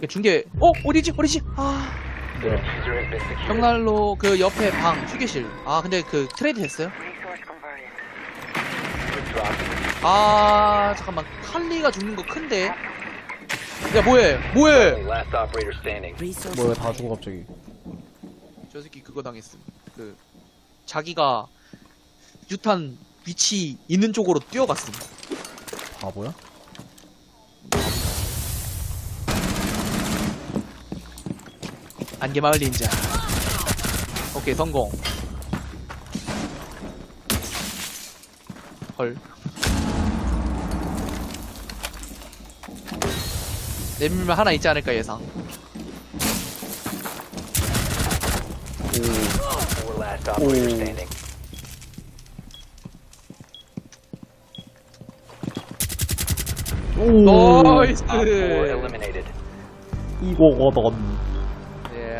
이게 중계 어 어디지 어디지 아 secured. 벽난로 그 옆에 방 휴게실 아 근데 그 트레이드. Drop. 아 잠깐만 칼리가 죽는 거 큰데 야 뭐해 뭐해 Last operator standing. 뭐야 다 죽어 갑자기. 저 새끼 그거 당했음 그 자기가 유탄 위치 있는 쪽으로 뛰어갔음 바보야? 안개마을 닌자 오케이 성공 헐 내밀면 하나 있지 않을까 예상 Four last operator Oh. standing. 오. 나이스 Op 4 eliminated. 이거거든.